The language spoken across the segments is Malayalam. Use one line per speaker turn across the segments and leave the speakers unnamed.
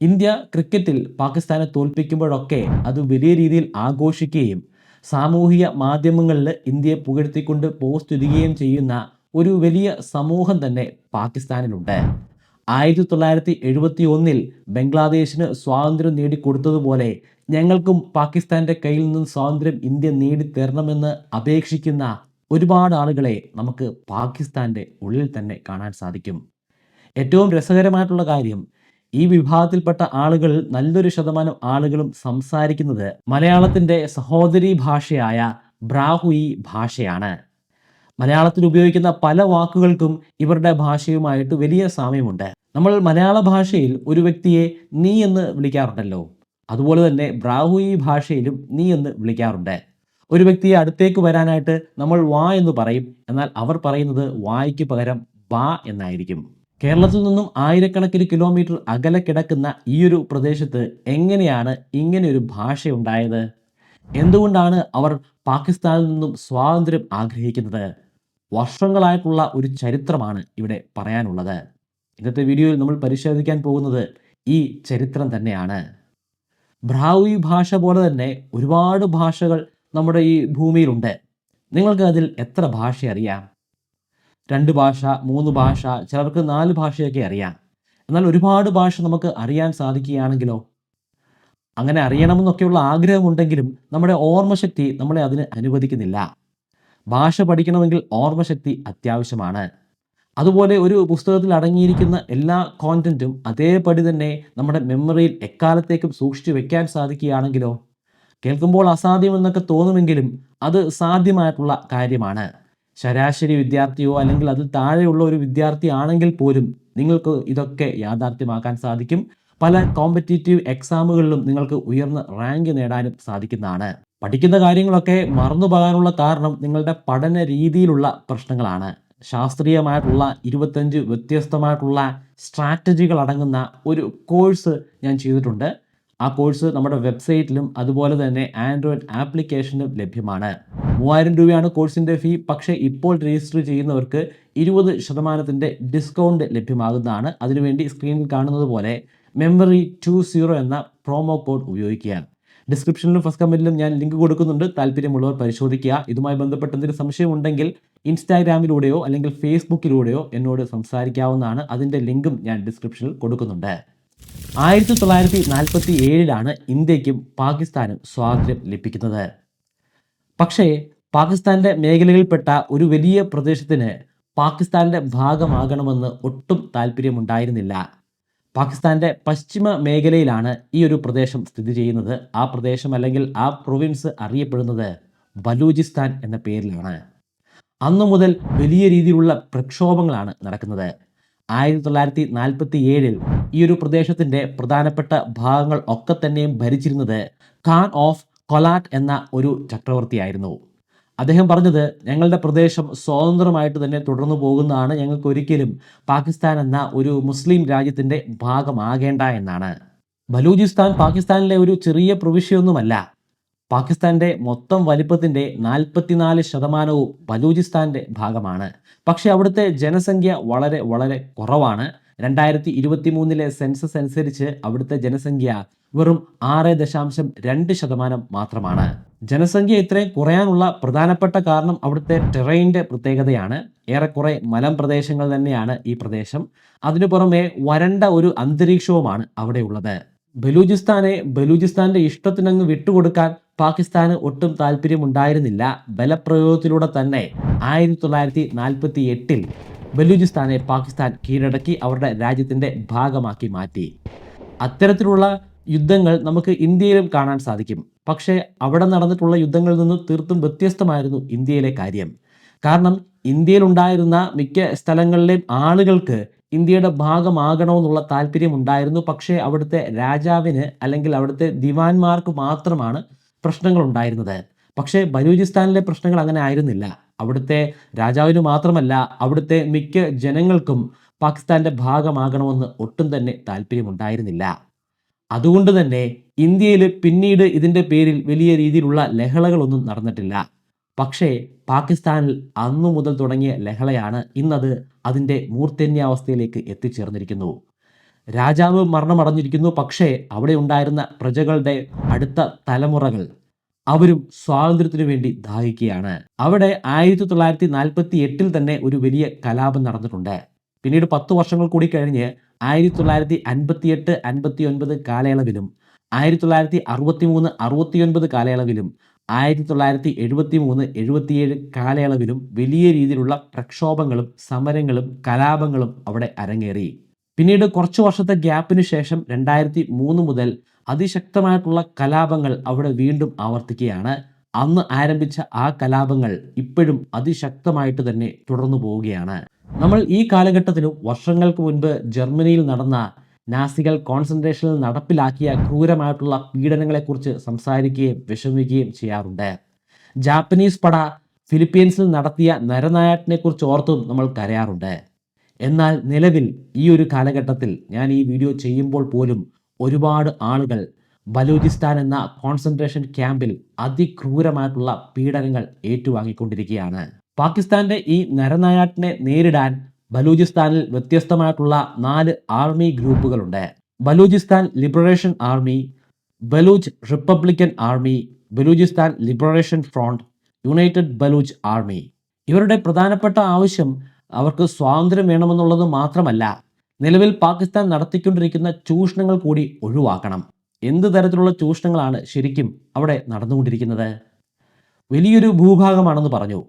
ഇന്ത്യ ക്രിക്കറ്റിൽ പാകിസ്ഥാനെ തോൽപ്പിക്കുമ്പോഴൊക്കെ അത് വലിയ രീതിയിൽ ആഘോഷിക്കുകയും സാമൂഹിക മാധ്യമങ്ങളിൽ ഇന്ത്യയെ പുകഴ്ത്തിക്കൊണ്ട് പോസ്റ്റ് ഇടുകയും ചെയ്യുന്ന ഒരു വലിയ സമൂഹം തന്നെ പാകിസ്ഥാനിലുണ്ട്. ആയിരത്തി തൊള്ളായിരത്തി എഴുപത്തി ഒന്നിൽ ബംഗ്ലാദേശിന് സ്വാതന്ത്ര്യം നേടിക്കൊടുത്തതുപോലെ ഞങ്ങൾക്കും പാകിസ്ഥാന്റെ കയ്യിൽ നിന്നും സ്വാതന്ത്ര്യം ഇന്ത്യ നേടിത്തരണമെന്ന് അപേക്ഷിക്കുന്ന ഒരുപാട് ആളുകളെ നമുക്ക് പാകിസ്ഥാന്റെ ഉള്ളിൽ തന്നെ കാണാൻ സാധിക്കും. ഏറ്റവും രസകരമായിട്ടുള്ള കാര്യം ഈ വിഭാഗത്തിൽപ്പെട്ട ആളുകൾ നല്ലൊരു ശതമാനം ആളുകളും സംസാരിക്കുന്നത് മലയാളത്തിന്റെ സഹോദരി ഭാഷയായ ബ്രാഹുയി ഭാഷയാണ്. മലയാളത്തിൽ ഉപയോഗിക്കുന്ന പല വാക്കുകൾക്കും ഇവരുടെ ഭാഷയുമായിട്ട് വലിയ സാമ്യമുണ്ട്. നമ്മൾ മലയാള ഭാഷയിൽ ഒരു വ്യക്തിയെ നീ എന്ന് വിളിക്കാറുണ്ടല്ലോ. അതുപോലെ തന്നെ ബ്രാഹുയി ഭാഷയിലും നീ എന്ന് വിളിക്കാറുണ്ട്. ഒരു വ്യക്തിയെ അടുത്തേക്ക് വരാനായിട്ട് നമ്മൾ വാ എന്ന് പറയും. എന്നാൽ അവർ പറയുന്നത് വായ്ക്ക് പകരം വാ എന്നായിരിക്കും. കേരളത്തിൽ നിന്നും ആയിരക്കണക്കിന് കിലോമീറ്റർ അകലെ കിടക്കുന്ന ഈ ഒരു പ്രദേശത്ത് എങ്ങനെയാണ് ഇങ്ങനെയൊരു ഭാഷയുണ്ടായത്? എന്തുകൊണ്ടാണ് അവർ പാകിസ്ഥാനിൽ നിന്നും സ്വാതന്ത്ര്യം ആഗ്രഹിക്കുന്നത്? വർഷങ്ങളായിട്ടുള്ള ഒരു ചരിത്രമാണ് ഇവിടെ പറയാനുള്ളത്. ഇന്നത്തെ വീഡിയോയിൽ നമ്മൾ പരിശോധിക്കാൻ പോകുന്നത് ഈ ചരിത്രം തന്നെയാണ്. ബ്രാഹുയി ഭാഷ പോലെ തന്നെ ഒരുപാട് ഭാഷകൾ നമ്മുടെ ഈ ഭൂമിയിലുണ്ട്. നിങ്ങൾക്ക് അതിൽ എത്ര ഭാഷ അറിയാം? രണ്ട് ഭാഷ മൂന്ന് ഭാഷ ചിലർക്ക് നാല് ഭാഷയൊക്കെ അറിയാം. എന്നാൽ ഒരുപാട് ഭാഷ നമുക്ക് അറിയാൻ സാധിക്കുകയാണെങ്കിലോ? അങ്ങനെ അറിയണമെന്നൊക്കെയുള്ള ആഗ്രഹമുണ്ടെങ്കിലും നമ്മുടെ ഓർമ്മശക്തി നമ്മളെ അതിന് അനുവദിക്കുന്നില്ല. ഭാഷ പഠിക്കണമെങ്കിൽ ഓർമ്മശക്തി അത്യാവശ്യമാണ്. അതുപോലെ ഒരു പുസ്തകത്തിൽ അടങ്ങിയിരിക്കുന്ന എല്ലാ കോണ്ടന്റും അതേപടി തന്നെ നമ്മുടെ മെമ്മറിയിൽ എക്കാലത്തേക്കും സൂക്ഷിച്ചു വെക്കാൻ സാധിക്കുകയാണെങ്കിലോ? കേൾക്കുമ്പോൾ അസാധ്യമെന്നൊക്കെ തോന്നുമെങ്കിലും അത് സാധ്യമായിട്ടുള്ള കാര്യമാണ്. ശരാശരി വിദ്യാർത്ഥിയോ അല്ലെങ്കിൽ അതിൽ താഴെയുള്ള ഒരു വിദ്യാർത്ഥി ആണെങ്കിൽ പോലും നിങ്ങൾക്ക് ഇതൊക്കെ യാഥാർത്ഥ്യമാക്കാൻ സാധിക്കും. പല കോമ്പറ്റേറ്റീവ് എക്സാമുകളിലും നിങ്ങൾക്ക് ഉയർന്ന റാങ്ക് നേടാനും സാധിക്കുന്നതാണ്. പഠിക്കുന്ന കാര്യങ്ങളൊക്കെ മറന്നുപോകാനുള്ള കാരണം നിങ്ങളുടെ പഠന രീതിയിലുള്ള പ്രശ്നങ്ങളാണ്. ശാസ്ത്രീയമായിട്ടുള്ള ഇരുപത്തഞ്ച് വ്യത്യസ്തമായിട്ടുള്ള സ്ട്രാറ്റജികൾ അടങ്ങുന്ന ഒരു കോഴ്സ് ഞാൻ ചെയ്തിട്ടുണ്ട്. ആ കോഴ്സ് നമ്മുടെ വെബ്സൈറ്റിലും അതുപോലെ തന്നെ ആൻഡ്രോയിഡ് ആപ്ലിക്കേഷനിലും ലഭ്യമാണ്. മൂവായിരം രൂപയാണ് കോഴ്സിന്റെ ഫീ. പക്ഷേ ഇപ്പോൾ രജിസ്റ്റർ ചെയ്യുന്നവർക്ക് ഇരുപത് ശതമാനത്തിന്റെ ഡിസ്കൗണ്ട് ലഭ്യമാകുന്നതാണ്. അതിനുവേണ്ടി സ്ക്രീനിൽ കാണുന്നത് പോലെ മെമ്മറി ടു സീറോ എന്ന പ്രോമോ കോഡ് ഉപയോഗിക്കുക. ഡിസ്ക്രിപ്ഷനിലും ഫസ്റ്റ് കമന്റിലും ഞാൻ ലിങ്ക് കൊടുക്കുന്നുണ്ട്. താല്പര്യമുള്ളവർ പരിശോധിക്കുക. ഇതുമായി ബന്ധപ്പെട്ട് എന്തെങ്കിലും സംശയമുണ്ടെങ്കിൽ ഇൻസ്റ്റാഗ്രാമിലൂടെയോ അല്ലെങ്കിൽ ഫേസ്ബുക്കിലൂടെയോ എന്നോട് സംസാരിക്കാവുന്നതാണ്. അതിന്റെ ലിങ്കും ഞാൻ ഡിസ്ക്രിപ്ഷനിൽ കൊടുക്കുന്നുണ്ട്. ആയിരത്തി തൊള്ളായിരത്തി നാൽപ്പത്തി ഏഴിലാണ് ഇന്ത്യക്കും പാകിസ്ഥാനും സ്വാതന്ത്ര്യം ലഭിക്കുന്നത്. പക്ഷേ പാകിസ്ഥാന്റെ മേഖലകളിൽപ്പെട്ട ഒരു വലിയ പ്രദേശത്തിന് പാകിസ്ഥാന്റെ ഭാഗമാകണമെന്ന് ഒട്ടും താല്പര്യമുണ്ടായിരുന്നില്ല. പാകിസ്ഥാന്റെ പശ്ചിമ മേഖലയിലാണ് ഈ ഒരു പ്രദേശം സ്ഥിതി ചെയ്യുന്നത്. ആ പ്രദേശം അല്ലെങ്കിൽ ആ പ്രൊവിൻസ് അറിയപ്പെടുന്നത് ബലൂചിസ്ഥാൻ എന്ന പേരിലാണ്. അന്നു മുതൽ വലിയ രീതിയിലുള്ള പ്രക്ഷോഭങ്ങളാണ് നടക്കുന്നത്. ആയിരത്തി തൊള്ളായിരത്തി നാൽപ്പത്തി ഏഴിൽ ഈ ഒരു പ്രദേശത്തിന്റെ പ്രധാനപ്പെട്ട ഭാഗങ്ങൾ ഒക്കെ തന്നെയും ഭരിച്ചിരുന്നത് ഖാൻ ഓഫ് കൊലാട്ട് എന്ന ഒരു ചക്രവർത്തിയായിരുന്നു. അദ്ദേഹം പറഞ്ഞത് ഞങ്ങളുടെ പ്രദേശം സ്വതന്ത്രമായിട്ട് തന്നെ തുടർന്നു പോകുന്നതാണ് ഞങ്ങൾക്ക് ഒരിക്കലും പാകിസ്ഥാൻ എന്ന ഒരു മുസ്ലിം രാജ്യത്തിന്റെ ഭാഗമാകേണ്ട എന്നാണ്. ബലൂചിസ്ഥാൻ പാകിസ്ഥാനിലെ ഒരു ചെറിയ പ്രവിശ്യൊന്നുമല്ല പാകിസ്ഥാന്റെ മൊത്തം വലിപ്പത്തിന്റെ നാൽപ്പത്തിനാല് ശതമാനവും ബലൂചിസ്ഥാന്റെ ഭാഗമാണ്. പക്ഷേ അവിടുത്തെ ജനസംഖ്യ വളരെ വളരെ കുറവാണ്. രണ്ടായിരത്തി ഇരുപത്തി മൂന്നിലെ സെൻസസ് അനുസരിച്ച് അവിടുത്തെ ജനസംഖ്യ വെറും ആറ് ദശാംശം രണ്ട് ശതമാനം മാത്രമാണ്. ജനസംഖ്യ ഇത്രയും കുറയാനുള്ള പ്രധാനപ്പെട്ട കാരണം അവിടുത്തെ ടെറൈന്റെ പ്രത്യേകതയാണ്. ഏറെക്കുറെ മലം പ്രദേശങ്ങൾ തന്നെയാണ് ഈ പ്രദേശം. അതിനു പുറമെ വരണ്ട ഒരു അന്തരീക്ഷവുമാണ് അവിടെയുള്ളത്. ബലൂചിസ്ഥാനെ ബലൂചിസ്ഥാന്റെ ഇഷ്ടത്തിനങ്ങ് വിട്ടുകൊടുക്കാൻ പാകിസ്ഥാന് ഒട്ടും താല്പര്യമുണ്ടായിരുന്നില്ല. ബലപ്രയോഗത്തിലൂടെ തന്നെ ആയിരത്തി തൊള്ളായിരത്തി നാൽപ്പത്തി എട്ടിൽ ബലൂചിസ്ഥാനെ പാകിസ്ഥാൻ കീഴടക്കി അവരുടെ രാജ്യത്തിന്റെ ഭാഗമാക്കി മാറ്റി. അത്തരത്തിലുള്ള യുദ്ധങ്ങൾ നമുക്ക് ഇന്ത്യയിലും കാണാൻ സാധിക്കും. പക്ഷേ അവിടെ നടന്നിട്ടുള്ള യുദ്ധങ്ങളിൽ നിന്ന് തീർത്തും വ്യത്യസ്തമായിരുന്നു ഇന്ത്യയിലെ കാര്യം. കാരണം ഇന്ത്യയിലുണ്ടായിരുന്ന മിക്ക സ്ഥലങ്ങളിലെയും ആളുകൾക്ക് ഇന്ത്യയുടെ ഭാഗമാകണമെന്നുള്ള താല്പര്യം ഉണ്ടായിരുന്നു പക്ഷേ അവിടുത്തെ രാജാവിന് അല്ലെങ്കിൽ അവിടുത്തെ ദിവാൻമാർക്ക് മാത്രമാണ് പ്രശ്നങ്ങൾ ഉണ്ടായിരുന്നത് പക്ഷേ ബലൂചിസ്ഥാനിലെ പ്രശ്നങ്ങൾ അങ്ങനെ ആയിരുന്നില്ല. അവിടുത്തെ രാജാവിന് മാത്രമല്ല അവിടുത്തെ മിക്ക ജനങ്ങൾക്കും പാകിസ്ഥാന്റെ ഭാഗമാകണമെന്ന് ഒട്ടും തന്നെ താല്പര്യമുണ്ടായിരുന്നില്ല. അതുകൊണ്ട് തന്നെ ഇന്ത്യയിൽ പിന്നീട് ഇതിന്റെ പേരിൽ വലിയ രീതിയിലുള്ള ലഹളകളൊന്നും നടന്നിട്ടില്ല. പക്ഷേ പാകിസ്ഥാനിൽ അന്നു മുതൽ തുടങ്ങിയ ലഹളയാണ് ഇന്നത് അതിന്റെ മൂർധന്യാവസ്ഥയിലേക്ക് എത്തിച്ചേർന്നിരിക്കുന്നു. രാജാവ് മരണമടഞ്ഞിരിക്കുന്നു പക്ഷേ അവിടെ ഉണ്ടായിരുന്ന പ്രജകളുടെ അടുത്ത തലമുറകൾ അവരും സ്വാതന്ത്ര്യത്തിനു വേണ്ടി ദാഹിക്കുകയാണ്. അവിടെ ആയിരത്തി തൊള്ളായിരത്തി നാൽപ്പത്തി എട്ടിൽ തന്നെ ഒരു വലിയ കലാപം നടന്നിട്ടുണ്ട്. പിന്നീട് പത്ത് വർഷങ്ങൾ കൂടി കഴിഞ്ഞ് ആയിരത്തി തൊള്ളായിരത്തി അൻപത്തിയെട്ട് അൻപത്തി ഒൻപത് കാലയളവിലും ആയിരത്തി തൊള്ളായിരത്തി അറുപത്തി മൂന്ന് അറുപത്തിയൊൻപത് കാലയളവിലും ആയിരത്തി തൊള്ളായിരത്തി എഴുപത്തി മൂന്ന് എഴുപത്തിയേഴ് കാലയളവിലും വലിയ രീതിയിലുള്ള പ്രക്ഷോഭങ്ങളും സമരങ്ങളും കലാപങ്ങളും അവിടെ അരങ്ങേറി. പിന്നീട് കുറച്ചു വർഷത്തെ ഗ്യാപ്പിന് ശേഷം രണ്ടായിരത്തി മൂന്ന് മുതൽ അതിശക്തമായിട്ടുള്ള കലാപങ്ങൾ അവിടെ വീണ്ടും ആവർത്തിക്കുകയാണ്. അന്ന് ആരംഭിച്ച ആ കലാപങ്ങൾ ഇപ്പോഴും അതിശക്തമായിട്ട് തന്നെ തുടർന്നു പോവുകയാണ് നമ്മൾ ഈ കാലഘട്ടത്തിലും വർഷങ്ങൾക്ക് മുൻപ് ജർമ്മനിയിൽ നടന്ന നാസികൾ കോൺസെൻട്രേഷനിൽ നടപ്പിലാക്കിയ ക്രൂരമായിട്ടുള്ള പീഡനങ്ങളെക്കുറിച്ച് സംസാരിക്കുകയും വിഷമിക്കുകയും ചെയ്യാറുണ്ട്. ജാപ്പനീസ് പട ഫിലിപ്പീൻസിൽ നടത്തിയ നരനായാട്ടിനെക്കുറിച്ച് ഓർത്തും നമ്മൾ കരയാറുണ്ട്. എന്നാൽ നിലവിൽ ഈ ഒരു കാലഘട്ടത്തിൽ ഞാൻ ഈ വീഡിയോ ചെയ്യുമ്പോൾ പോലും ഒരുപാട് ആളുകൾ ബലൂചിസ്ഥാൻ എന്ന കോൺസെൻട്രേഷൻ ക്യാമ്പിൽ അതിക്രൂരമായിട്ടുള്ള പീഡനങ്ങൾ ഏറ്റുവാങ്ങിക്കൊണ്ടിരിക്കുകയാണ്. പാകിസ്ഥാന്റെ ഈ നരനായാട്ടിനെ നേരിടാൻ ബലൂചിസ്ഥാനിൽ വ്യത്യസ്തമായിട്ടുള്ള നാല് army ഗ്രൂപ്പുകളുണ്ട്. Balochistan liberation army Baloch republican army Balochistan liberation front united Baloch army. ഇവരുടെ പ്രധാനപ്പെട്ട ആവശ്യം അവർക്ക് സ്വാതന്ത്ര്യം വേണമെന്നുള്ളത് മാത്രമല്ല നിലവിൽ പാകിസ്ഥാൻ നടത്തിക്കൊണ്ടിരിക്കുന്ന ചൂഷണങ്ങൾ കൂടി ഒഴിവാക്കണം. എന്ത് തരത്തിലുള്ള ചൂഷണങ്ങളാണ് ശരിക്കും അവിടെ നടന്നുകൊണ്ടിരിക്കുന്നത്? വലിയൊരു ഭൂഭാഗമാണെന്ന് പറഞ്ഞു.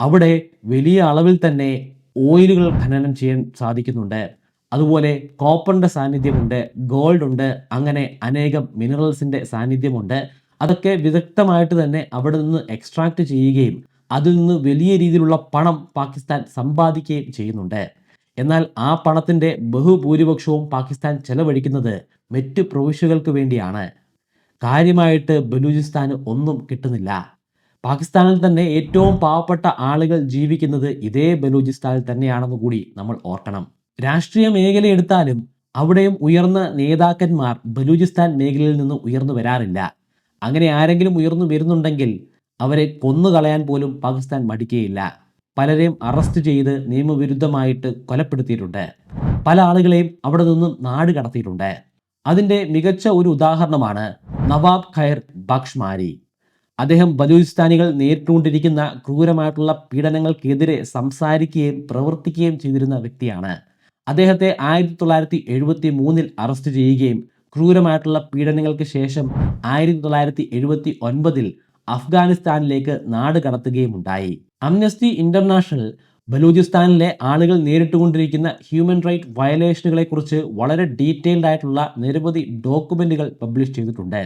അവിടെ വലിയ അളവിൽ തന്നെ ഓയിലുകൾ ഖനനം ചെയ്യാൻ സാധിക്കുന്നുണ്ട്. അതുപോലെ കോപ്പറിന്റെ സാന്നിധ്യമുണ്ട് ഗോൾഡ് ഉണ്ട് അങ്ങനെ അനേകം മിനറൽസിന്റെ സാന്നിധ്യമുണ്ട്. അതൊക്കെ വിദഗ്ധമായിട്ട് തന്നെ അവിടെ നിന്ന് എക്സ്ട്രാക്ട് ചെയ്യുകയും അതിൽ നിന്ന് വലിയ രീതിയിലുള്ള പണം പാകിസ്ഥാൻ സമ്പാദിക്കുകയും ചെയ്യുന്നുണ്ട്. എന്നാൽ ആ പണത്തിന്റെ ബഹുഭൂരിപക്ഷവും പാകിസ്ഥാൻ ചെലവഴിക്കുന്നത് മറ്റ് പ്രവിശ്യകൾക്ക് വേണ്ടിയാണ്. കാര്യമായിട്ട് ബലൂചിസ്ഥാന് ഒന്നും കിട്ടുന്നില്ല. പാകിസ്ഥാനിൽ തന്നെ ഏറ്റവും പാവപ്പെട്ട ആളുകൾ ജീവിക്കുന്നത് ഇതേ ബലൂചിസ്ഥാനിൽ തന്നെയാണെന്ന് കൂടി നമ്മൾ ഓർക്കണം. രാഷ്ട്രീയ മേഖല എടുത്താലും അവിടെയും ഉയർന്ന നേതാക്കന്മാർ ബലൂചിസ്ഥാൻ മേഖലയിൽ നിന്ന് ഉയർന്നു വരാറില്ല. അങ്ങനെ ആരെങ്കിലും ഉയർന്നു വരുന്നുണ്ടെങ്കിൽ അവരെ കൊന്നുകളയാൻ പോലും പാകിസ്ഥാൻ മടിക്കുകയില്ല പലരെയും അറസ്റ്റ് ചെയ്ത് നിയമവിരുദ്ധമായിട്ട് കൊലപ്പെടുത്തിയിട്ടുണ്ട്. പല ആളുകളെയും അവിടെ നിന്നും നാട് കടത്തിയിട്ടുണ്ട്. അതിന്റെ മികച്ച ഒരു ഉദാഹരണമാണ് നവാബ് ഖൈർ ബക്ഷ്മാരി അദ്ദേഹം ബലൂചിസ്ഥാനികൾ നേരിട്ടുകൊണ്ടിരിക്കുന്ന ക്രൂരമായിട്ടുള്ള പീഡനങ്ങൾക്കെതിരെ സംസാരിക്കുകയും പ്രവർത്തിക്കുകയും ചെയ്തിരുന്ന വ്യക്തിയാണ്. അദ്ദേഹത്തെ ആയിരത്തി തൊള്ളായിരത്തി എഴുപത്തി മൂന്നിൽ അറസ്റ്റ് ചെയ്യുകയും ക്രൂരമായിട്ടുള്ള പീഡനങ്ങൾക്ക് ശേഷം ആയിരത്തി തൊള്ളായിരത്തി എഴുപത്തി ഒൻപതിൽ അഫ്ഗാനിസ്ഥാനിലേക്ക് നാട് കടത്തുകയും ഉണ്ടായി. അംനസ്റ്റി ഇന്റർനാഷണൽ ബലൂചിസ്ഥാനിലെ ആളുകൾ നേരിട്ടുകൊണ്ടിരിക്കുന്ന ഹ്യൂമൻ റൈറ്റ് വയലേഷനുകളെക്കുറിച്ച് വളരെ ഡീറ്റെയിൽഡ് ആയിട്ടുള്ള നിരവധി ഡോക്യുമെന്റുകൾ പബ്ലിഷ് ചെയ്തിട്ടുണ്ട്.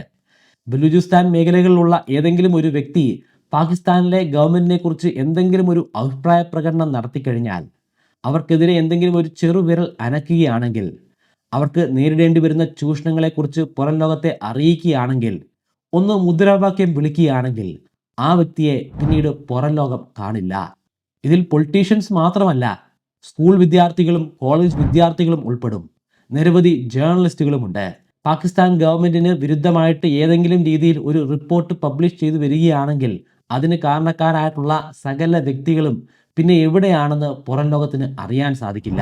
ബലൂചിസ്ഥാൻ മേഖലകളിലുള്ള ഏതെങ്കിലും ഒരു വ്യക്തി പാകിസ്ഥാനിലെ ഗവൺമെന്റിനെ കുറിച്ച് എന്തെങ്കിലും ഒരു അഭിപ്രായ പ്രകടനം നടത്തിക്കഴിഞ്ഞാൽ അവർക്കെതിരെ എന്തെങ്കിലും ഒരു ചെറുവിരൽ അനക്കുകയാണെങ്കിൽ അവർക്ക് നേരിടേണ്ടി വരുന്ന ചൂഷണങ്ങളെക്കുറിച്ച് പുറം ലോകത്തെ അറിയിക്കുകയാണെങ്കിൽ ഒന്ന് മുദ്രാവാക്യം വിളിക്കുകയാണെങ്കിൽ ആ വ്യക്തിയെ പിന്നീട് പുറം ലോകം കാണില്ല. ഇതിൽ പൊളിറ്റീഷ്യൻസ് മാത്രമല്ല സ്കൂൾ വിദ്യാർത്ഥികളും കോളേജ് വിദ്യാർത്ഥികളും ഉൾപ്പെടും. നിരവധി ജേർണലിസ്റ്റുകളുമുണ്ട് പാകിസ്ഥാൻ ഗവൺമെന്റിന് വിരുദ്ധമായിട്ട് ഏതെങ്കിലും രീതിയിൽ ഒരു റിപ്പോർട്ട് പബ്ലിഷ് ചെയ്തു വരികയാണെങ്കിൽ അതിന് കാരണക്കാരായിട്ടുള്ള സകല വ്യക്തികളും പിന്നെ എവിടെയാണെന്ന് പുറം ലോകത്തിന് അറിയാൻ സാധിക്കില്ല.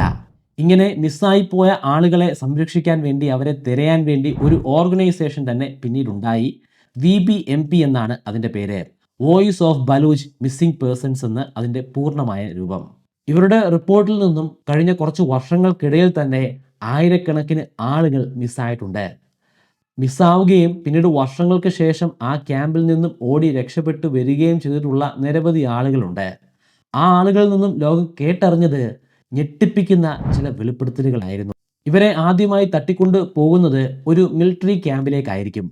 ഇങ്ങനെ മിസ്സായിപ്പോയ ആളുകളെ സംരക്ഷിക്കാൻ വേണ്ടി അവരെ തിരയാൻ വേണ്ടി ഒരു ഓർഗനൈസേഷൻ തന്നെ പിന്നീടുണ്ടായി. വി ബി എം പി എന്നാണ് അതിന്റെ പേര്. Voice of Baloch missing persons എന്ന് അതിന്റെ പൂർണമായ രൂപം. ഇവരുടെ റിപ്പോർട്ടിൽ നിന്നും കഴിഞ്ഞ കുറച്ച് വർഷങ്ങൾക്കിടയിൽ തന്നെ ആയിരക്കണക്കിന് ആളുകൾ മിസ്സായിട്ടുണ്ട്. മിസ്സാവുകയും പിന്നീട് വർഷങ്ങൾക്ക് ശേഷം ആ ക്യാമ്പിൽ നിന്നും ഓടി രക്ഷപ്പെട്ടു വരികയും ചെയ്തിട്ടുള്ള നിരവധി ആളുകളുണ്ട്. ആ ആളുകളിൽ നിന്നും ലോകം കേട്ടറിഞ്ഞത് ഞെട്ടിപ്പിക്കുന്ന ചില വെളിപ്പെടുത്തലുകളായിരുന്നു. ഇവരെ ആദ്യമായി തട്ടിക്കൊണ്ട് പോകുന്നത് ഒരു മിലിറ്ററി ക്യാമ്പിലേക്കായിരിക്കും.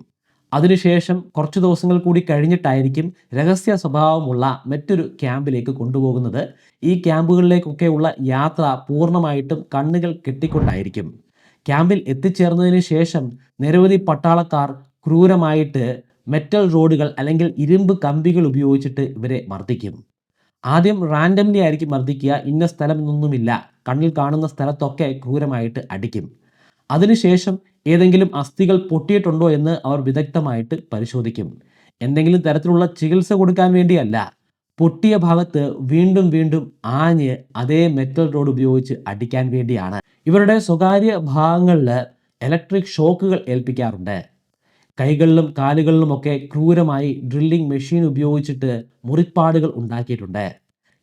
അതിനുശേഷം കുറച്ച് ദിവസങ്ങൾ കൂടി കഴിഞ്ഞിട്ടായിരിക്കും രഹസ്യ സ്വഭാവമുള്ള മറ്റൊരു ക്യാമ്പിലേക്ക് കൊണ്ടുപോകുന്നത്. ഈ ക്യാമ്പുകളിലേക്കൊക്കെയുള്ള യാത്ര പൂർണമായിട്ടും കണ്ണുകൾ കെട്ടിക്കൊണ്ടായിരിക്കും. ക്യാമ്പിൽ എത്തിച്ചേർന്നതിന് ശേഷം നിരവധി പട്ടാളക്കാർ ക്രൂരമായിട്ട് മെറ്റൽ റോഡുകൾ അല്ലെങ്കിൽ ഇരുമ്പ് കമ്പികൾ ഉപയോഗിച്ചിട്ട് ഇവരെ മർദ്ദിക്കും. ആദ്യം റാൻഡംലി ആയിരിക്കും മർദ്ദിക്കുക. ഇന്ന സ്ഥലം എന്നൊന്നുമില്ല. കണ്ണിൽ കാണുന്ന സ്ഥലത്തൊക്കെ ക്രൂരമായിട്ട് അടിക്കും. അതിനുശേഷം ഏതെങ്കിലും അസ്ഥികൾ പൊട്ടിയിട്ടുണ്ടോ എന്ന് അവർ വിദഗ്ധമായിട്ട് പരിശോധിക്കും. എന്തെങ്കിലും തരത്തിലുള്ള ചികിത്സ കൊടുക്കാൻ വേണ്ടിയല്ല. പൊട്ടിയ ഭാഗത്ത് വീണ്ടും വീണ്ടും ആഞ്ഞ് അതേ മെറ്റൽ റോഡ് ഉപയോഗിച്ച് അടിക്കാൻ വേണ്ടിയാണ്. ഇവരുടെ സ്വകാര്യ ഭാഗങ്ങളിൽ ഇലക്ട്രിക് ഷോക്കുകൾ ഏൽപ്പിക്കാറുണ്ട്. കൈകളിലും കാലുകളിലുമൊക്കെ ക്രൂരമായി ഡ്രില്ലിംഗ് മെഷീൻ ഉപയോഗിച്ചിട്ട് മുറിപ്പാടുകൾ ഉണ്ടാക്കിയിട്ടുണ്ട്.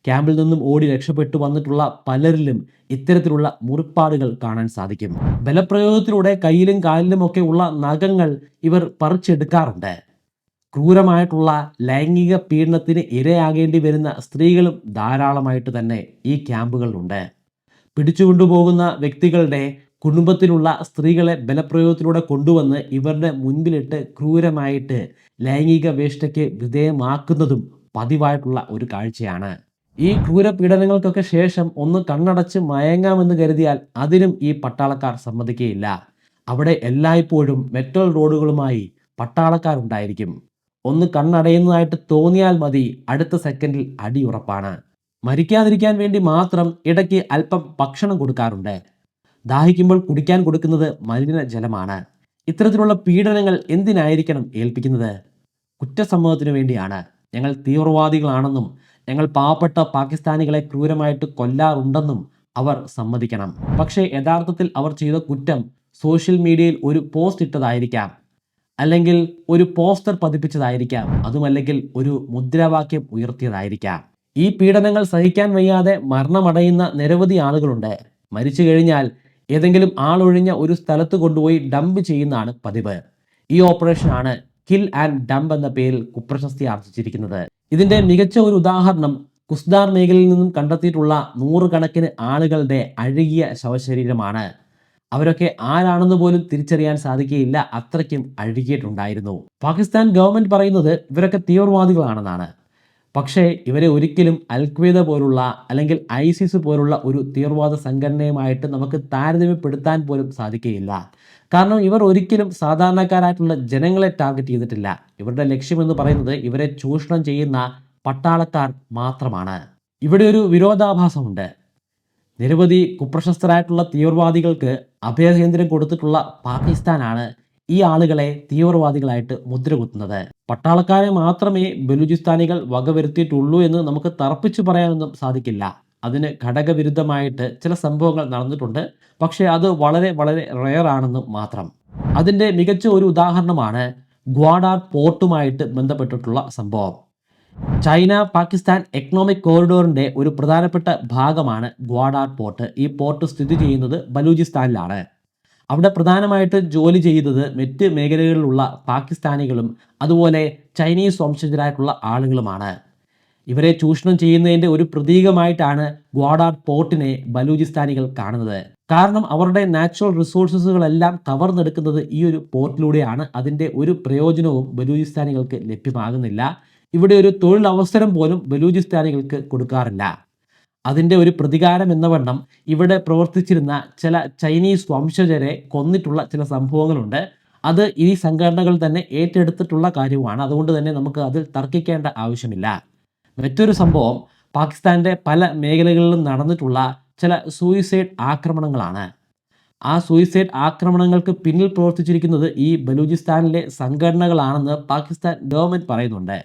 ക്യാമ്പിൽ നിന്നും ഓടി രക്ഷപ്പെട്ടു വന്നിട്ടുള്ള പലരിലും ഇത്തരത്തിലുള്ള മുറിപ്പാടുകൾ കാണാൻ സാധിക്കും. ബലപ്രയോഗത്തിലൂടെ കയ്യിലും കാലിലും ഒക്കെ ഉള്ള നഖങ്ങൾ ഇവർ പറിച്ചെടുക്കാറുണ്ട്. ക്രൂരമായിട്ടുള്ള ലൈംഗിക പീഡനത്തിന് ഇരയാകേണ്ടി വരുന്ന സ്ത്രീകളും ധാരാളമായിട്ട് തന്നെ ഈ ക്യാമ്പുകളിലുണ്ട്. പിടിച്ചുകൊണ്ടുപോകുന്ന വ്യക്തികളുടെ കുടുംബത്തിലുള്ള സ്ത്രീകളെ ബലപ്രയോഗത്തിലൂടെ കൊണ്ടുവന്ന് ഇവരുടെ മുൻപിലിട്ട് ക്രൂരമായിട്ട് ലൈംഗിക വേഷ്ടയ്ക്ക് വിധേയമാക്കുന്നതും പതിവായിട്ടുള്ള ഒരു കാഴ്ചയാണ്. ഈ ക്രൂരപീഡനങ്ങൾക്കൊക്കെ ശേഷം ഒന്ന് കണ്ണടച്ച് മയങ്ങാമെന്ന് കരുതിയാൽ അതിനും ഈ പട്ടാളക്കാർ സമ്മതിക്കുകയില്ല അവിടെ എല്ലായ്പ്പോഴും മെറ്റൽ റോഡുകളുമായി പട്ടാളക്കാർ ഉണ്ടായിരിക്കും. ഒന്ന് കണ്ണടയുന്നതായിട്ട് തോന്നിയാൽ മതി അടുത്ത സെക്കൻഡിൽ അടിയുറപ്പാണ് മരിക്കാതിരിക്കാൻ വേണ്ടി മാത്രം ഇടയ്ക്ക് അല്പം ഭക്ഷണം കൊടുക്കാറുണ്ട്. ദാഹിക്കുമ്പോൾ കുടിക്കാൻ കൊടുക്കുന്നത് മലിനജലമാണ്. ഇത്തരത്തിലുള്ള പീഡനങ്ങൾ എന്തിനായിരിക്കണം ഏൽപ്പിക്കുന്നത്? കുറ്റസമ്മതത്തിനു വേണ്ടിയാണ്. ഞങ്ങൾ തീവ്രവാദികളാണെന്നും ഞങ്ങൾ പാവപ്പെട്ട പാകിസ്ഥാനികളെ ക്രൂരമായിട്ട് കൊല്ലാറുണ്ടെന്നും അവർ സമ്മതിക്കണം. പക്ഷേ യഥാർത്ഥത്തിൽ അവർ ചെയ്ത കുറ്റം സോഷ്യൽ മീഡിയയിൽ ഒരു പോസ്റ്റ് ഇട്ടതായിരിക്കാം. അല്ലെങ്കിൽ ഒരു പോസ്റ്റർ പതിപ്പിച്ചതായിരിക്കാം. അതുമല്ലെങ്കിൽ ഒരു മുദ്രാവാക്യം ഉയർത്തിയതായിരിക്കാം. ഈ പീഡനങ്ങൾ സഹിക്കാൻ വയ്യാതെ മരണമടയുന്ന നിരവധി ആളുകളുണ്ട്. മരിച്ചു കഴിഞ്ഞാൽ ഏതെങ്കിലും ആളൊഴിഞ്ഞ ഒരു സ്ഥലത്ത് കൊണ്ടുപോയി ഡംപ് ചെയ്യുന്നതാണ് പതിവ്. ഈ ഓപ്പറേഷനാണ് കിൽ ആൻഡ് ഡംപ് എന്ന പേരിൽ കുപ്രശസ്തി ആർജിച്ചിരിക്കുന്നത് ഇതിന്റെ മികച്ച ഒരു ഉദാഹരണം കുസ്ദാർ മേഖലയിൽ നിന്നും കണ്ടെത്തിയിട്ടുള്ള നൂറുകണക്കിന് ആളുകളുടെ അഴുകിയ ശവശരീരമാണ്. അവരൊക്കെ ആരാണെന്ന് പോലും തിരിച്ചറിയാൻ സാധിക്കുകയില്ല അത്രയ്ക്കും അഴുകിയിട്ടുണ്ടായിരുന്നു. പാകിസ്ഥാൻ ഗവൺമെന്റ് പറയുന്നത് ഇവരൊക്കെ തീവ്രവാദികളാണെന്നാണ്. പക്ഷേ ഇവരെ ഒരിക്കലും അൽക്വേദ പോലുള്ള അല്ലെങ്കിൽ ഐസിസ് പോലുള്ള ഒരു തീവ്രവാദ സംഘടനയുമായിട്ട് നമുക്ക് താരതമ്യപ്പെടുത്താൻ പോലും സാധിക്കുകയില്ല. കാരണം ഇവർ ഒരിക്കലും സാധാരണക്കാരായിട്ടുള്ള ജനങ്ങളെ ടാർഗറ്റ് ചെയ്തിട്ടില്ല. ഇവരുടെ ലക്ഷ്യമെന്ന് പറയുന്നത് ഇവരെ ചൂഷണം ചെയ്യുന്ന പട്ടാളക്കാർ മാത്രമാണ്. ഇവിടെ ഒരു വിരോധാഭാസമുണ്ട്. നിരവധി കുപ്രശസ്തരായിട്ടുള്ള തീവ്രവാദികൾക്ക് അഭയകേന്ദ്രം കൊടുത്തിട്ടുള്ള പാകിസ്ഥാനാണ് ഈ ആളുകളെ തീവ്രവാദികളായിട്ട് മുദ്രകുത്തുന്നത്. പട്ടാളക്കാരെ മാത്രമേ ബലൂചിസ്ഥാനികൾ വകവരുത്തിയിട്ടുള്ളൂ എന്ന് നമുക്ക് തറപ്പിച്ചു പറയാനൊന്നും സാധിക്കില്ല. അതിന് ഘടകവിരുദ്ധമായിട്ട് ചില സംഭവങ്ങൾ നടന്നിട്ടുണ്ട്. പക്ഷേ അത് വളരെ വളരെ റെയർ ആണെന്ന് മാത്രം. അതിന്റെ മികച്ച ഒരു ഉദാഹരണമാണ് ഗ്വാഡാർ പോർട്ടുമായിട്ട് ബന്ധപ്പെട്ടിട്ടുള്ള സംഭവം. ചൈന പാകിസ്ഥാൻ എക്കണോമിക് കോറിഡോറിന്റെ ഒരു പ്രധാനപ്പെട്ട ഭാഗമാണ് ഗ്വാഡാർ പോർട്ട്. ഈ പോർട്ട് സ്ഥിതി ചെയ്യുന്നത് ബലൂചിസ്ഥാനിലാണ്. അവിടെ പ്രധാനമായിട്ട് ജോലി ചെയ്തത് മറ്റ് മേഖലകളിലുള്ള പാകിസ്ഥാനികളും അതുപോലെ ചൈനീസ് വംശജരായിട്ടുള്ള ആളുകളുമാണ്. ഇവരെ ചൂഷണം ചെയ്യുന്നതിന്റെ ഒരു പ്രതീകമായിട്ടാണ് ഗ്വാഡാർ പോർട്ടിനെ ബലൂചിസ്ഥാനികൾ കാണുന്നത്. കാരണം അവരുടെ നാച്ചുറൽ റിസോഴ്സസുകളെല്ലാം കവർന്നെടുക്കുന്നത് ഈ ഒരു പോർട്ടിലൂടെയാണ്. അതിന്റെ ഒരു പ്രയോജനവും ബലൂചിസ്ഥാനികൾക്ക് ലഭ്യമാകുന്നില്ല. ഇവിടെ ഒരു തൊഴിലവസരം പോലും ബലൂചിസ്ഥാനികൾക്ക് കൊടുക്കാറില്ല. അതിന്റെ ഒരു പ്രതികാരം എന്ന വണ്ണം ഇവിടെ പ്രവർത്തിച്ചിരുന്ന ചില ചൈനീസ് വംശജരെ കൊന്നിട്ടുള്ള ചില സംഭവങ്ങളുണ്ട്. അത് ഈ സംഘടനകൾ തന്നെ ഏറ്റെടുത്തിട്ടുള്ള കാര്യമാണ് അതുകൊണ്ട് തന്നെ നമുക്ക് അതിൽ തർക്കിക്കേണ്ട ആവശ്യമില്ല. മറ്റൊരു സംഭവം പാകിസ്ഥാന്റെ പല മേഖലകളിലും നടന്നിട്ടുള്ള ചില സൂയിസൈഡ് ആക്രമണങ്ങളാണ്. ആ സൂയിസൈഡ് ആക്രമണങ്ങൾക്ക് പിന്നിൽ പ്രവർത്തിച്ചിരിക്കുന്നത് ഈ ബലൂചിസ്ഥാനിലെ സംഘടനകളാണെന്ന് പാകിസ്ഥാൻ ഗവൺമെന്റ് പറയുന്നുണ്ട്.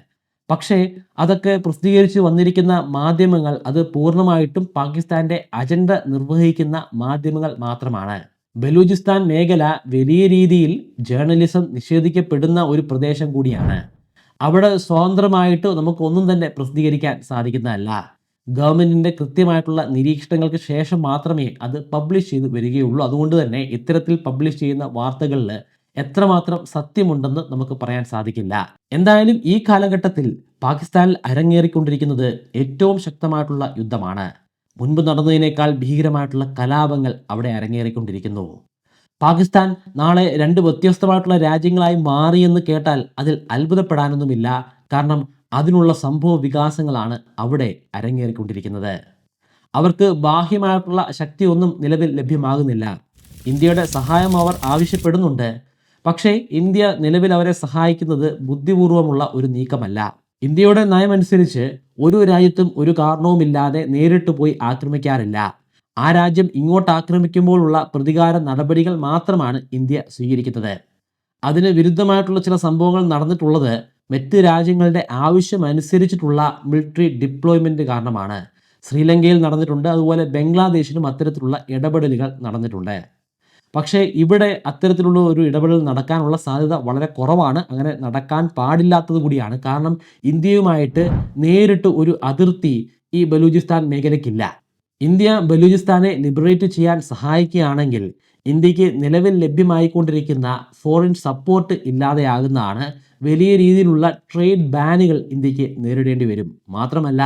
പക്ഷേ അതൊക്കെ പ്രസിദ്ധീകരിച്ച് വന്നിരിക്കുന്ന മാധ്യമങ്ങൾ അത് പൂർണമായിട്ടും പാകിസ്ഥാന്റെ അജണ്ട നിർവഹിക്കുന്ന മാധ്യമങ്ങൾ മാത്രമാണ്. ബലൂചിസ്ഥാൻ മേഖല വലിയ രീതിയിൽ ജേർണലിസം നിഷേധിക്കപ്പെടുന്ന ഒരു പ്രദേശം കൂടിയാണ്. അവിടെ സ്വതന്ത്രമായിട്ട് നമുക്കൊന്നും തന്നെ പ്രസിദ്ധീകരിക്കാൻ സാധിക്കുന്നതല്ല. ഗവൺമെന്റിന്റെ കൃത്യമായിട്ടുള്ള നിരീക്ഷണങ്ങൾക്ക് ശേഷം മാത്രമേ അത് പബ്ലിഷ് ചെയ്ത് വരികയുള്ളൂ. അതുകൊണ്ട് തന്നെ ഇത്തരത്തിൽ പബ്ലിഷ് ചെയ്യുന്ന വാർത്തകളിൽ എത്രമാത്രം സത്യമുണ്ടെന്ന് നമുക്ക് പറയാൻ സാധിക്കില്ല. എന്തായാലും ഈ കാലഘട്ടത്തിൽ പാകിസ്ഥാനിൽ അരങ്ങേറിക്കൊണ്ടിരിക്കുന്നത് ഏറ്റവും ശക്തമായിട്ടുള്ള യുദ്ധമാണ്. മുൻപ് നടന്നതിനേക്കാൾ ഭീകരമായിട്ടുള്ള കലാപങ്ങൾ അവിടെ അരങ്ങേറിക്കൊണ്ടിരിക്കുന്നു. പാകിസ്ഥാൻ നാളെ രണ്ട് വ്യത്യസ്തമായിട്ടുള്ള രാജ്യങ്ങളായി മാറിയെന്ന് കേട്ടാൽ അതിൽ അത്ഭുതപ്പെടാനൊന്നുമില്ല. കാരണം അതിനുള്ള സംഭവ വികാസങ്ങളാണ് അവിടെ അരങ്ങേറിക്കൊണ്ടിരിക്കുന്നത്. അവർക്ക് ബാഹ്യമായിട്ടുള്ള ശക്തിയൊന്നും നിലവിൽ ലഭ്യമാകുന്നില്ല. ഇന്ത്യയുടെ സഹായം അവർ ആവശ്യപ്പെടുന്നുണ്ട്. പക്ഷേ ഇന്ത്യ നിലവിൽ അവരെ സഹായിക്കുന്നത് ബുദ്ധിപൂർവമുള്ള ഒരു നീക്കമല്ല. ഇന്ത്യയുടെ നയമനുസരിച്ച് ഒരു രാജ്യത്തും ഒരു കാരണവുമില്ലാതെ നേരിട്ട് പോയി ആക്രമിക്കാറില്ല. ആ രാജ്യം ഇങ്ങോട്ട് ആക്രമിക്കുമ്പോഴുള്ള പ്രതികാര നടപടികൾ മാത്രമാണ് ഇന്ത്യ സ്വീകരിക്കുന്നത്. അതിന് വിരുദ്ധമായിട്ടുള്ള ചില സംഭവങ്ങൾ നടന്നിട്ടുള്ളത് മറ്റ് രാജ്യങ്ങളുടെ ആവശ്യമനുസരിച്ചിട്ടുള്ള മിലിറ്ററി ഡിപ്ലോയ്മെന്റ് കാരണമാണ്. ശ്രീലങ്കയിൽ നടന്നിട്ടുണ്ട് അതുപോലെ ബംഗ്ലാദേശിലും അത്തരത്തിലുള്ള ഇടപെടലുകൾ നടന്നിട്ടുണ്ട്. പക്ഷേ ഇവിടെ അത്തരത്തിലുള്ള ഒരു ഇടപെടൽ നടക്കാനുള്ള സാധ്യത വളരെ കുറവാണ്. അങ്ങനെ നടക്കാൻ പാടില്ലാത്തത് കൂടിയാണ്. കാരണം ഇന്ത്യയുമായിട്ട് നേരിട്ട് ഒരു അതിർത്തി ഈ ബലൂചിസ്ഥാൻ മേഖലയ്ക്കില്ല. ഇന്ത്യ ബലൂചിസ്ഥാനെ ലിബറേറ്റ് ചെയ്യാൻ സഹായിക്കുകയാണെങ്കിൽ ഇന്ത്യയ്ക്ക് നിലവിൽ ലഭ്യമായിക്കൊണ്ടിരിക്കുന്ന ഫോറിൻ സപ്പോർട്ട് ഇല്ലാതെയാകുന്നതാണ് വലിയ രീതിയിലുള്ള ട്രേഡ് ബാനുകൾ ഇന്ത്യയ്ക്ക് നേരിടേണ്ടി വരും. മാത്രമല്ല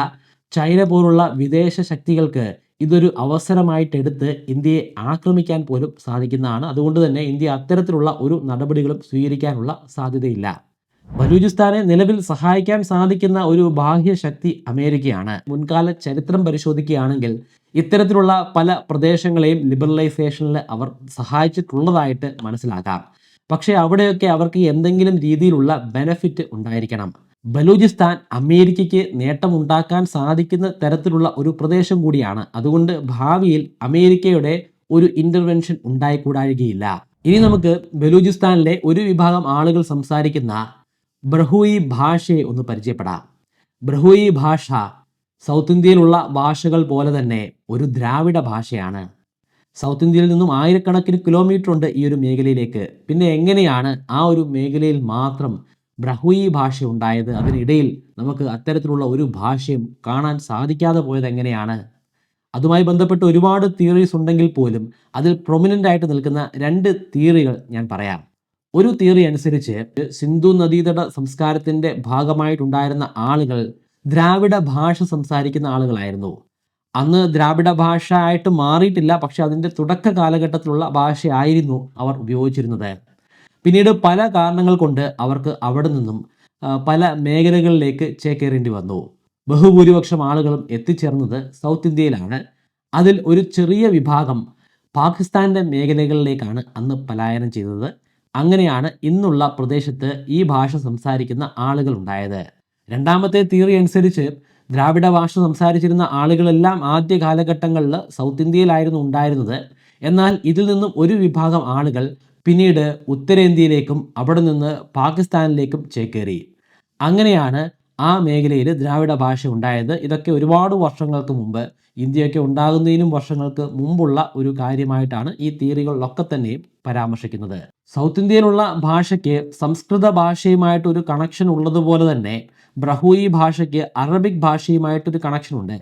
ചൈന പോലുള്ള വിദേശ ശക്തികൾക്ക് ഇതൊരു അവസരമായിട്ടെടുത്ത് ഇന്ത്യയെ ആക്രമിക്കാൻ പോലും സാധിക്കുന്നതാണ്. അതുകൊണ്ട് തന്നെ ഇന്ത്യ അത്തരത്തിലുള്ള ഒരു നടപടികളും സ്വീകരിക്കാനുള്ള സാധ്യതയില്ല. ബലൂചിസ്ഥാനെ നിലവിൽ സഹായിക്കാൻ സാധിക്കുന്ന ഒരു ബാഹ്യ ശക്തി അമേരിക്കയാണ്. മുൻകാല ചരിത്രം പരിശോധിക്കുകയാണെങ്കിൽ ഇത്തരത്തിലുള്ള പല പ്രദേശങ്ങളെയും ലിബറലൈസേഷനിൽ അവർ സഹായിച്ചിട്ടുള്ളതായിട്ട് മനസ്സിലാക്കാം. പക്ഷേ അവിടെയൊക്കെ അവർക്ക് എന്തെങ്കിലും രീതിയിലുള്ള ബെനഫിറ്റ് ഉണ്ടായിരിക്കണം. ബലൂചിസ്ഥാൻ അമേരിക്കയ്ക്ക് നേട്ടമുണ്ടാക്കാൻ സാധിക്കുന്ന തരത്തിലുള്ള ഒരു പ്രദേശം കൂടിയാണ്. അതുകൊണ്ട് ഭാവിയിൽ അമേരിക്കയുടെ ഒരു ഇന്റർവെൻഷൻ ഉണ്ടായിക്കൂടാഴുകയില്ല ഇനി നമുക്ക് ബലൂചിസ്ഥാനിലെ ഒരു വിഭാഗം ആളുകൾ സംസാരിക്കുന്ന ബ്രഹൂയി ഭാഷയെ ഒന്ന് പരിചയപ്പെടാം. ബ്രഹൂയി ഭാഷ സൗത്ത് ഇന്ത്യയിലുള്ള ഭാഷകൾ പോലെ തന്നെ ഒരു ദ്രാവിഡ ഭാഷയാണ്. സൗത്ത് ഇന്ത്യയിൽ നിന്നും ആയിരക്കണക്കിന് കിലോമീറ്റർ ഉണ്ട് ഈ ഒരു മേഖലയിലേക്ക്. പിന്നെ എങ്ങനെയാണ് ആ ഒരു മേഖലയിൽ മാത്രം ബ്രഹുയി ഭാഷ ഉണ്ടായത്? അതിനിടയിൽ നമുക്ക് അത്തരത്തിലുള്ള ഒരു ഭാഷയും കാണാൻ സാധിക്കാതെ പോയത് എങ്ങനെയാണ്? അതുമായി ബന്ധപ്പെട്ട് ഒരുപാട് തിയറീസ് ഉണ്ടെങ്കിൽ പോലും അതിൽ പ്രൊമിനന്റ് ആയിട്ട് നിൽക്കുന്ന രണ്ട് തിയറികൾ ഞാൻ പറയാം. ഒരു തിയറി അനുസരിച്ച് സിന്ധു നദീതട സംസ്കാരത്തിന്റെ ഭാഗമായിട്ടുണ്ടായിരുന്ന ആളുകൾ ദ്രാവിഡ ഭാഷ സംസാരിക്കുന്ന ആളുകളായിരുന്നു. അന്ന് ദ്രാവിഡ ഭാഷ ആയിട്ട് മാറിയിട്ടില്ല പക്ഷെ അതിന്റെ തുടക്ക കാലഘട്ടത്തിലുള്ള ഭാഷയായിരുന്നു അവർ ഉപയോഗിച്ചിരുന്നത്. പിന്നീട് പല കാരണങ്ങൾ കൊണ്ട് അവർക്ക് അവിടെ നിന്നും പല മേഖലകളിലേക്ക് ചേക്കേറേണ്ടി വന്നു. ബഹുഭൂരിപക്ഷം ആളുകളും എത്തിച്ചേർന്നത് സൗത്ത് ഇന്ത്യയിലാണ്. അതിൽ ഒരു ചെറിയ വിഭാഗം പാകിസ്ഥാന്റെ മേഖലകളിലേക്കാണ് അന്ന് പലായനം ചെയ്തത്. അങ്ങനെയാണ് ഇന്നുള്ള പ്രദേശത്ത് ഈ ഭാഷ സംസാരിക്കുന്ന ആളുകൾ ഉണ്ടായത്. രണ്ടാമത്തെ തിയറി അനുസരിച്ച് ദ്രാവിഡ ഭാഷ സംസാരിച്ചിരുന്ന ആളുകളെല്ലാം ആദ്യ കാലഘട്ടങ്ങളിൽ സൗത്ത് ഇന്ത്യയിലായിരുന്നു ഉണ്ടായിരുന്നത്. എന്നാൽ ഇതിൽ നിന്നും ഒരു വിഭാഗം ആളുകൾ പിന്നീട് ഉത്തരേന്ത്യയിലേക്കും അവിടെ നിന്ന് പാകിസ്ഥാനിലേക്കും ചേക്കേറി. അങ്ങനെയാണ് ആ മേഖലയിൽ ദ്രാവിഡ ഭാഷ ഉണ്ടായത്. ഇതൊക്കെ ഒരുപാട് വർഷങ്ങൾക്ക് മുമ്പ് ഇന്ത്യയൊക്കെ ഉണ്ടാകുന്നതിനും വർഷങ്ങൾക്ക് മുമ്പുള്ള ഒരു കാര്യമായിട്ടാണ് ഈ തിയറികളിലൊക്കെ തന്നെയും പരാമർശിക്കുന്നത്. സൗത്ത് ഇന്ത്യയിലുള്ള ഭാഷയ്ക്ക് സംസ്കൃത ഭാഷയുമായിട്ട് ഒരു കണക്ഷൻ ഉള്ളതുപോലെ തന്നെ ബ്രഹൂയി ഭാഷയ്ക്ക് അറബിക് ഭാഷയുമായിട്ടൊരു കണക്ഷൻ ഉണ്ട്.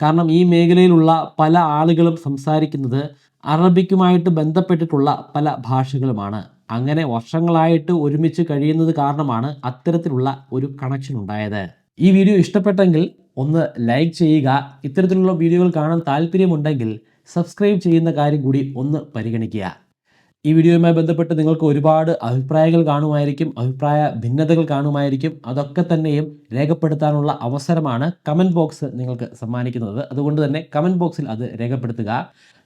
കാരണം ഈ മേഖലയിലുള്ള പല ആളുകളും സംസാരിക്കുന്നത് അറബിക്കുമായിട്ട് ബന്ധപ്പെട്ടിട്ടുള്ള പല ഭാഷകളുമാണ്. അങ്ങനെ വർഷങ്ങളായിട്ട് ഒരുമിച്ച് കഴിയുന്നത് കാരണമാണ് അത്തരത്തിലുള്ള ഒരു കണക്ഷൻ ഉണ്ടായത്. ഈ വീഡിയോ ഇഷ്ടപ്പെട്ടെങ്കിൽ ഒന്ന് ലൈക്ക് ചെയ്യുക. ഇത്തരത്തിലുള്ള വീഡിയോകൾ കാണാൻ താല്പര്യമുണ്ടെങ്കിൽ സബ്സ്ക്രൈബ് ചെയ്യുന്ന കാര്യം കൂടി ഒന്ന് പരിഗണിക്കുക. ഈ വീഡിയോയുമായി ബന്ധപ്പെട്ട് നിങ്ങൾക്ക് ഒരുപാട് അഭിപ്രായങ്ങൾ കാണുമായിരിക്കും അഭിപ്രായ ഭിന്നതകൾ കാണുമായിരിക്കും. അതൊക്കെ തന്നെയും രേഖപ്പെടുത്താനുള്ള അവസരമാണ് കമന്റ് ബോക്സ് നിങ്ങൾക്ക് സമ്മാനിക്കുന്നത്. അതുകൊണ്ട് തന്നെ കമന്റ് ബോക്സിൽ അത് രേഖപ്പെടുത്തുക.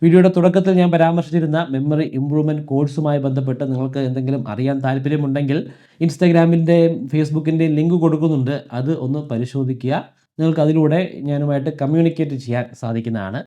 വീഡിയോയുടെ തുടക്കത്തിൽ ഞാൻ പരാമർശിച്ചിരുന്ന മെമ്മറി ഇംപ്രൂവ്മെന്റ് കോഴ്സുമായി ബന്ധപ്പെട്ട് നിങ്ങൾക്ക് എന്തെങ്കിലും അറിയാൻ താല്പര്യമുണ്ടെങ്കിൽ ഇൻസ്റ്റാഗ്രാമിന്റെയും ഫേസ്ബുക്കിന്റെയും ലിങ്ക് കൊടുക്കുന്നുണ്ട്. അത് ഒന്ന് പരിശോധിക്കുക. നിങ്ങൾക്ക് അതിലൂടെ ഞാനുമായിട്ട് കമ്മ്യൂണിക്കേറ്റ് ചെയ്യാൻ സാധിക്കുന്നതാണ്.